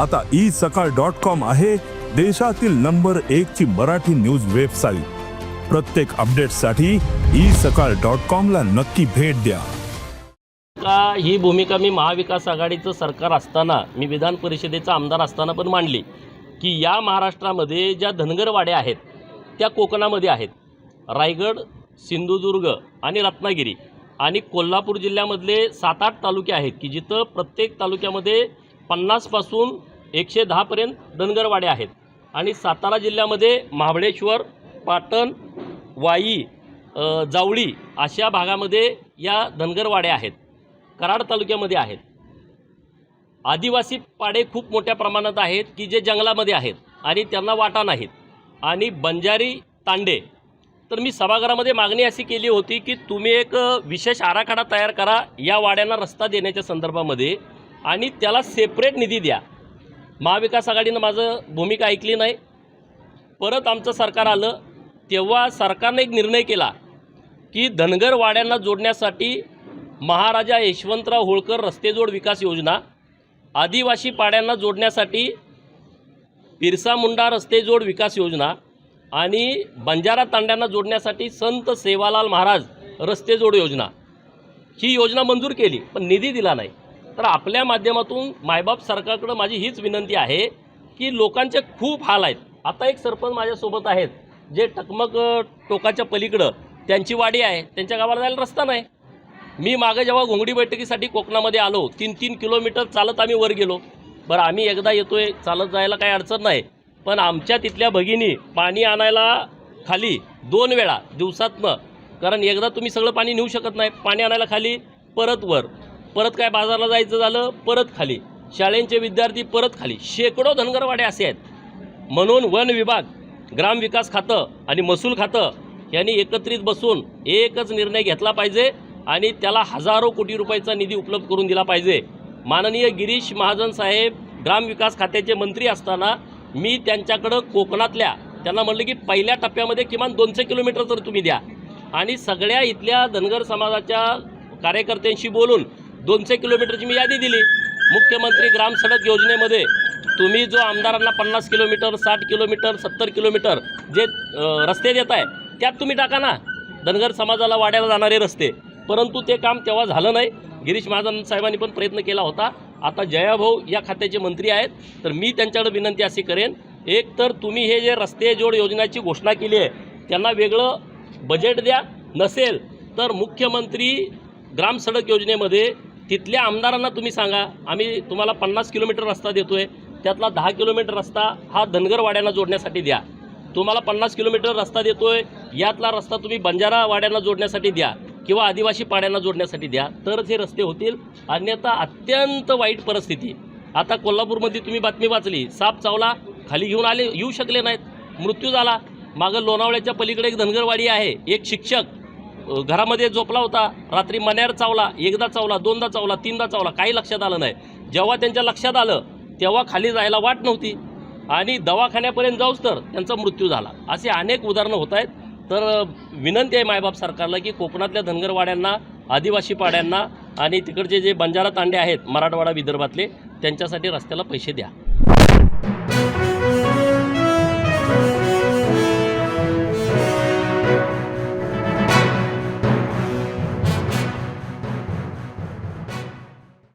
आता ई सकाळ dot com आहे देशातील नंबर एक ची मराठी न्यूज वेबसाईट. प्रत्येक अपडेटसाठी ई सकाळ डॉट कॉम ला नक्की भेट द्या. का ही भूमिका मी महाविकास आघाडीचं सरकार असताना मी विधान परिषदेचा आमदार असताना पण मांडली की या महाराष्ट्रामध्ये ज्या धनगरवाड्या आहेत त्या कोकणामध्ये आहेत. रायगड सिंधुदुर्ग आणि रत्नागिरी आणि कोल्हापूर जिल्ह्यामधले सात आठ तालुके आहेत की जिथं प्रत्येक तालुक्यामध्ये पन्नासपासून एकशे दहापर्यंत धनगरवाडे आहेत. आणि सातारा जिल्ह्यामध्ये महाबळेश्वर पाटण वाई जावळी अशा भागामध्ये या धनगरवाड्या आहेत. कराड तालुक्यामध्ये आहेत. आदिवासी पाडे खूप मोठ्या प्रमाणात आहेत की जे जंगलामध्ये आहेत आणि त्यांना वाटा नाहीत. आणि बंजारी तांडे तर मी सभागृहामध्ये मागणी अशी केली होती की तुम्ही एक विशेष आराखडा तयार करा या वाड्यांना रस्ता देण्याच्या संदर्भामध्ये आणि त्याला सेपरेट निधी द्या. महाविकास आघाडीनं माझं भूमिका ऐकली नाही. परत आमचं सरकार आलं तेव्हा सरकारने एक निर्णय केला की धनगर वाड्यांना जोडण्यासाठी महाराजा यशवंतराव होळकर रस्तेजोड विकास योजना आदिवासी पाड्यांना जोडण्यासाठी बिरसा मुंडा रस्तेजोड विकास योजना आणि बंजारा तांड्यांना जोडण्यासाठी संत सेवालाल महाराज रस्तेजोड योजना. ही योजना मंजूर केली पण निधी दिला नाही. तर आपल्या माध्यमातून मायबाप सरकारकडं माझी हीच विनंती आहे की लोकांचे खूप हाल आहेत. आता एक सरपंच माझ्यासोबत आहेत जे टकमक टोकाच्या पलीकडं त्यांची वाडी आहे त्यांच्या गावाला जायला रस्ता नाही. मी मागे जेव्हा घोंगडी बैठकीसाठी कोकणामध्ये आलो तीन तीन किलोमीटर चालत आम्ही वर गेलो. बरं आम्ही एकदा येतोय चालत जायला काही अडचण नाही. पण आमच्या तिथल्या भगिनी पाणी आणायला खाली दोन वेळा दिवसातनं कारण एकदा तुम्ही सगळं पाणी नेऊ शकत नाही पाणी आणायला खाली परत वर. परत काय बाजारला जायचं झालं परत खाली. शाळेंचे विद्यार्थी परत खाली. शेकडो धनगरवाडे असे आहेत. म्हणून वन विभाग ग्रामविकास खातं आणि महसूल खातं यांनी एकत्रित बसून एकच निर्णय घेतला पाहिजे आणि त्याला हजारो कोटी रुपयाचा निधी उपलब्ध करून दिला पाहिजे. माननीय गिरीश महाजन साहेब ग्रामविकास खात्याचे मंत्री असताना मी त्यांच्याकडं कोकणातल्या त्यांना म्हणलं की पहिल्या टप्प्यामध्ये किमान दोनशे किलोमीटर तर तुम्ही द्या. आणि सगळ्या इथल्या धनगर समाजाच्या कार्यकर्त्यांशी बोलून दोनशे किलोमीटरची मी यादी दिली. मुख्यमंत्री ग्राम सडक योजनेमध्ये तुम्ही जो आमदारांना पन्नास किलोमीटर साठ किलोमीटर सत्तर किलोमीटर जे रस्ते देत आहे त्यात तुम्ही टाका ना. धनगर समाजाला वाड्याला जाणारे रस्ते. परंतु ते काम तेव्हा झालं नाही. गिरीश महाजन साहेबांनी पण प्रयत्न केला होता. आता जयाभाऊ या खात्याचे मंत्री आहेत. तर मी त्यांच्याकडे विनंती अशी करेन एक तर तुम्ही हे जे रस्ते जोड योजनेची घोषणा केली आहे त्यांना वेगळं बजेट द्या. नसेल तर मुख्यमंत्री ग्राम सडक योजनेमध्ये तिथल्या आमदारांना तुम्ही सांगा. आम्ही तुम्हाला पन्नास किलोमीटर रस्ता देतो आहे त्यातला दहा किलोमीटर रस्ता हा धनगरवाड्यांना जोडण्यासाठी द्या. तुम्हाला पन्नास किलोमीटर रस्ता देतो आहे यातला रस्ता तुम्ही बंजारा वाड्यांना जोडण्यासाठी द्या किंवा आदिवासी पाड्यांना जोडण्यासाठी द्या. तरच हे रस्ते होतील. अन्यथा अत्यंत वाईट परिस्थिती. आता कोल्हापूरमध्ये तुम्ही बातमी वाचली. साप चावला खाली घेऊन आले येऊ शकले नाहीत. मृत्यू झाला. मागं लोणावळ्याच्या पलीकडे एक धनगरवाडी आहे. एक शिक्षक. घरामध्ये झोपला होता रात्री मन्यार चावला एकदा चावला दोनदा चावला तीनदा चावला काही लक्षात आलं नाही. जेव्हा त्यांच्या लक्षात आलं तेव्हा खाली जायला वाट नव्हती. आणि दवाखान्यापर्यंत जाऊच तर त्यांचा मृत्यू झाला. असे अनेक उदाहरणं होत आहेत. तर विनंती आहे मायबाप सरकारला की कोकणातल्या धनगरवाड्यांना आदिवासी पाड्यांना आणि तिकडचे जे बंजारा तांडे आहेत मराठवाडा विदर्भातले त्यांच्यासाठी रस्त्याला पैसे द्या.